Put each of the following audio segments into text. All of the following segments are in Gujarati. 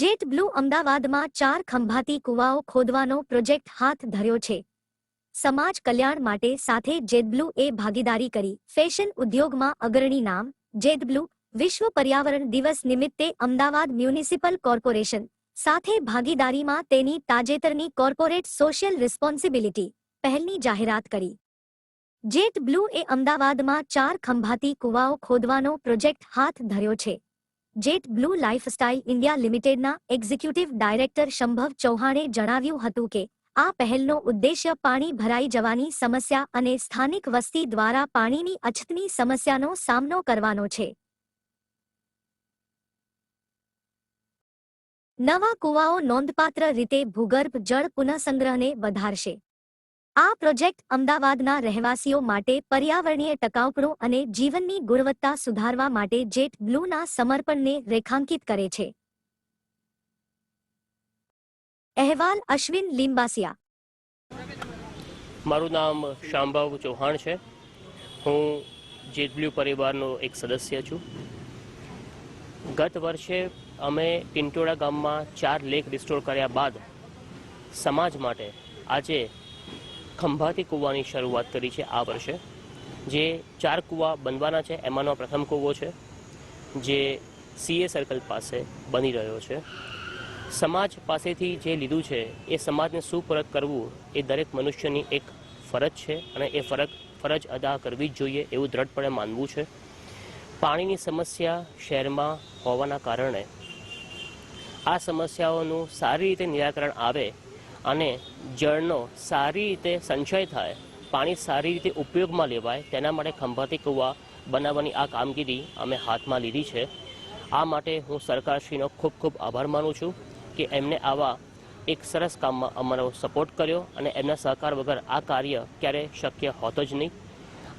જેટ બ્લુ અમદાવાદમાં ચાર ખંભાતી કુવાઓ ખોદવાનો પ્રોજેક્ટ હાથ ધર્યો છે. સમાજ કલ્યાણ માટે સાથે જેટબ્લુ એ ભાગીદારી કરી. ફેશન ઉદ્યોગમાં અગ્રણી નામ, જેટબ્લુ, વિશ્વ પર્યાવરણ દિવસ નિમિત્તે અમદાવાદ મ્યુનિસિપલ કોર્પોરેશન. સાથે ભાગીદારીમાં તેની તાજેતરની કોર્પોરેટ સોશિયલ રિસ્પોન્સિબિલિટી પહેલની જાહેરાત કરી. જેટ બ્લુ એ અમદાવાદમાં ચાર ખંભાતી કુવાઓ ખોદવાનો પ્રોજેક્ટ હાથ ધર્યો છે. જેટ બ્લુ લાઇફસ્ટાઇલ ઇન્ડિયા લિમિટેડના એક્ઝિક્યુટિવ ડાયરેક્ટર શંભવ ચૌહાણે જણાવ્યું હતું કે, આ પહેલનો ઉદ્દેશ્ય પાણી ભરાઈ જવાની સમસ્યા અને સ્થાનિક વસ્તી દ્વારા પાણીની અછતની સમસ્યાનો સામનો કરવાનો છે. નવા કુવાઓ નોંધપાત્ર રીતે ભૂગર્ભ જળ પુનઃસંગ્રહને વધારશે. આ પ્રોજેક્ટ અમદાવાદના રહેવાસીઓ માટે પર્યાવરણીય ટકાઉપણું અને જીવનની ગુણવત્તા સુધારવા માટે જેટ બ્લુના સમર્પણને રેખાંકિત કરે છે. અહેવાલ અશ્વિન લિંબાસિયા. મારું નામ શાંભવ ચૌહાણ છે. હું જેટબ્લ્યુ પરિવારનો એક સદસ્ય છું. ગત વર્ષે અમે પિંટોડા ગામમાં ચાર લેક રિસ્ટોર કર્યા બાદ સમાજ માટે આજે ખંભાતી કૂવાની શરૂઆત કરી છે આ વર્ષે. જે ચાર કૂવા બનવાના છે, એમાંનો પ્રથમ કૂવો છે, જે સીએ સર્કલ પાસે બની રહ્યો છે. સમાજ પાસેથી જે લીધું છે, એ સમાજને સુપરત કરવું, એ દરેક મનુષ્યની એક ફરજ છે અને એ ફરજ ફરજ અદા કરવી જ જોઈએ એવું દ્રઢપણે માનવું છે. પાણીની સમસ્યા શહેરમાં હોવાના કારણે આ સમસ્યાઓનું સારી રીતે નિરાકરણ આવે અને જળનો સારી રીતે સંચય થાય, પાણી સારી રીતે ઉપયોગમાં લેવાય, તેના માટે ખંભાતી કૂવા બનાવવાની આ કામગીરી અમે હાથમાં લીધી છે. આ માટે હું સરકારશ્રીનો ખૂબ ખૂબ આભાર માનું છું કે એમને આવા એક સરસ કામમાં અમારો સપોર્ટ કર્યો અને એમના સહકાર વગર આ કાર્ય ક્યારે શક્ય હોતો જ નહીં.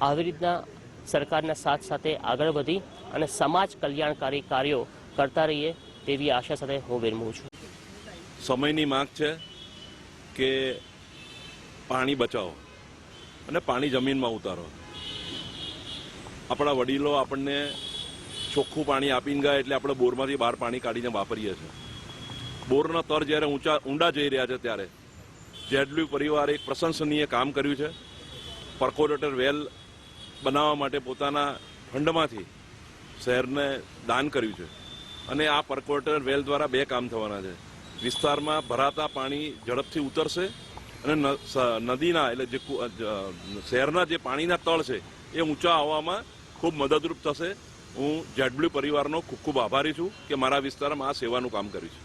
આવી રીતના સરકારના સાથ સાથે આગળ વધી અને સમાજ કલ્યાણકારી કાર્યો કરતા રહીએ તેવી આશા સાથે હું વિરમું છું. સમયની માંગ છે. કે પાણી બચાવો અને પાણી જમીનમાં ઉતારો. આપણા વડીલો આપણને ચોખ્ખું પાણી આપીને ગયા એટલે આપણે બોરમાંથી બહાર પાણી કાઢીને વાપરીએ છીએ. બોરના તર જ્યારે ઊંચા, ઊંડા જઈ રહ્યા છે ત્યારે જેડલ્યુ પરિવારે એક પ્રશંસનીય કામ કર્યું છે. પર્કોરેટર વેલ બનાવવા માટે પોતાના ફંડમાંથી શહેરને દાન કર્યું છે. અને આ પર્કોરેટર વેલ દ્વારા બે કામ થવાના છે. વિસ્તારમાં ભરાતા પાણી ઝડપથી ઉતરશે અને નદીના એટલે જે શહેરના જે પાણીના તળ છે, એ ઊંચા આવવામાં ખૂબ મદદરૂપ થશે. હું જેડબ્લ્યુ પરિવારનો ખૂબ ખૂબ આભારી છું કે મારા વિસ્તારમાં આ સેવાનું કામ કર્યું છે.